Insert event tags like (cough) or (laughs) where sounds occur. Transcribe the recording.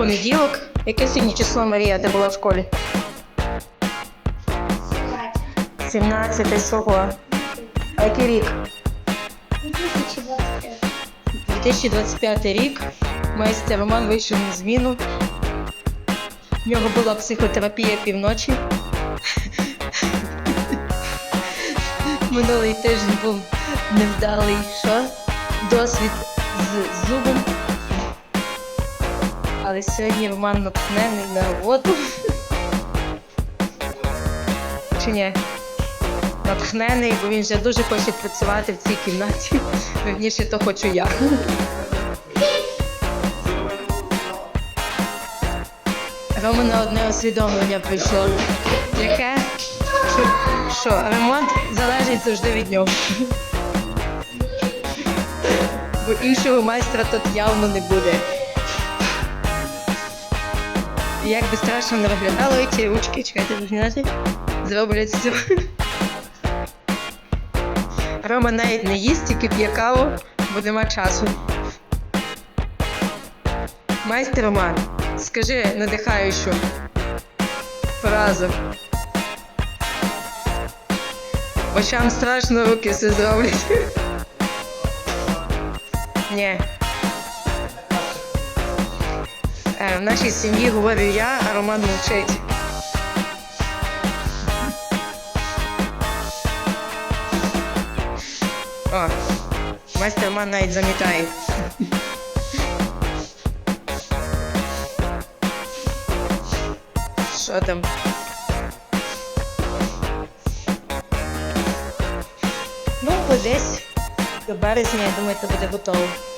понеділок. Яке сьогодні число Марія, ти була в школі? 17 сого. А який рік? 2025 рік. Майстер Роман вийшов на зміну. В нього була психотерапія півночі. (laughs) Минулий тиждень був невдалий що? Досвід з зубом. Але сьогодні Роман натхнений на роботу. Чи ні? Натхнений, бо він вже дуже хоче працювати в цій кімнаті. Вірніше, то хочу я. Рома на одне усвідомлення прийшло. Яке? Що, ремонт залежить завжди від нього. Бо іншого майстра тут явно не буде. Як би страшно не виглядало, ці ручки, чекайте, зняти, зроблять все. Рома навіть не їсть, тільки п'є каву, бо нема часу. Майстер Роман, скажи надихаючу фразу. Очам страшно руки все зроблять. Ні. В нашій сім'ї говорю я, а Роман мовчить. О, майстер Роман навіть замітає. Що там? Ну, десь до березня, я думаю, це буде готово.